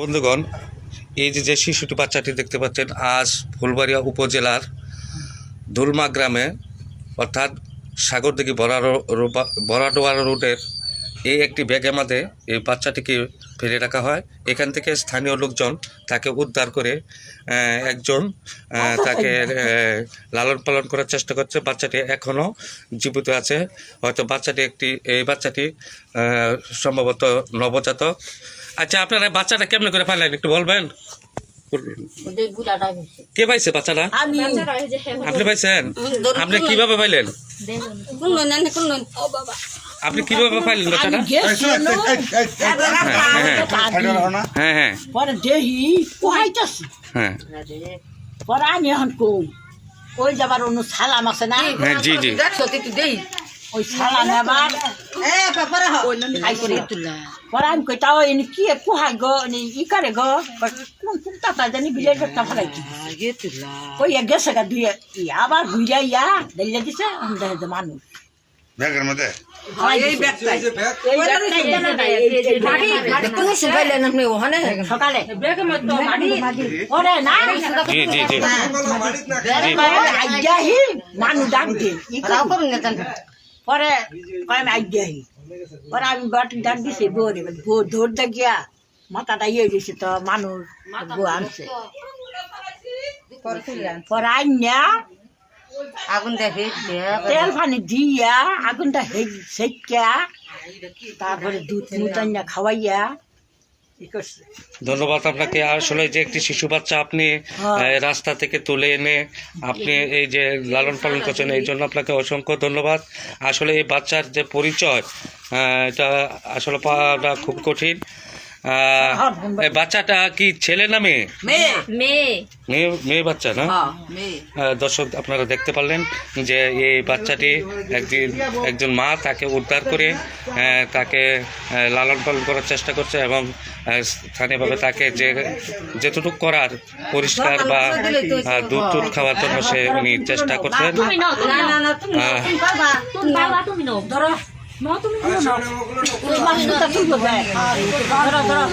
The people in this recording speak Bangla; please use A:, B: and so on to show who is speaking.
A: বন্ধুগণ, এই যে যে শিশুটি বাচ্চাটি দেখতে পাচ্ছেন, আজ ফুলবাড়িয়া উপজেলার দুলমা গ্রামে, অর্থাৎ সাগরদিঘি বরাডোয়ার রোডের এই একটি ব্যাগের মধ্যে এই বাচ্চাটিকে ফেলে রাখা হয়। এখান থেকে স্থানীয় লোকজন তাকে উদ্ধার করে একজন তাকে লালন পালন করার চেষ্টা করছে। বাচ্চাটি এখনও জীবিত আছে। হয়তো বাচ্চাটি একটি, এই বাচ্চাটি সম্ভবত নবজাতক। আচ্ছা আপনারা বাচ্চাটা কেমনে করে পাইলেন একটু বলবেন? কে পাইছে বাচ্চাটা? আপনি পাইছেন? আপনি কীভাবে পাইলেন?
B: কোন না কোন ও বাবা।
A: আপনি কীভাবে পাইলেন বাচ্চাটা? হ্যাঁ হ্যাঁ
C: পরে দেহি কুহাইতেছি
A: হ্যাঁ।
C: পরে আমি এখন কই? ওই যাবার অন্য সালাম আছে না?
A: হ্যাঁ জি জি।
C: ওই সালাম আবার খাই করে পরে আমি কই তাও এনে কি কুহাই গো এনে ই করে গো কোন কোন তাতা জানি বিলের একটা ফলাইছি ওই এক গেছে গা দুই আবার ঘুরে ইয়া দেখলে দিছে আমি দেখে মানুষ
D: ব্যাগের মধ্যে
C: সকালে ডাক দিন পরে কয় আমি আইডিয়াহি পরে আমি বাটি ডাক দিছি বোরে ভোর ধর দেখিয়া মাথাটা ইয়ে দিছে তো মানুষ বউ আনছে। পরে আইনা
B: আগুনটা দেখে
C: তেল পানি দিয়া আগুনটা সেকা তারপরে দুধ মুধ খাওয়াইয়া
A: ধন্যবাদ আপনাকে। আসলে যে একটি শিশু বাচ্চা আপনি
C: হ্যাঁ।
A: রাস্তা থেকে তুলে এনে আপনি এই যে লালন পালন করছেন এই জন্য আপনাকে অসংখ্য ধন্যবাদ। আসলে এই বাচ্চার যে পরিচয় এটা আসলে পাওয়াটা খুব কঠিন। বাচ্চাটা কি ছেলে না মেয়ে?
B: মেয়ে। মেয়ে।
A: বাচ্চা না?
B: মেয়ে।
A: দর্শক আপনারা দেখতে পারলেন যে এই বাচ্চাটি একদিন একজন মা তাকে উদ্ধার করে আহ, তাকে লালন পালন করার চেষ্টা করছে এবং স্থানীয়ভাবে তাকে যে যেটুকু করার পরিষ্কার বা দুধ টুধ খাওয়ার জন্য সে উনি চেষ্টা করছেন।
B: না তুমি
C: ধরো ধরো।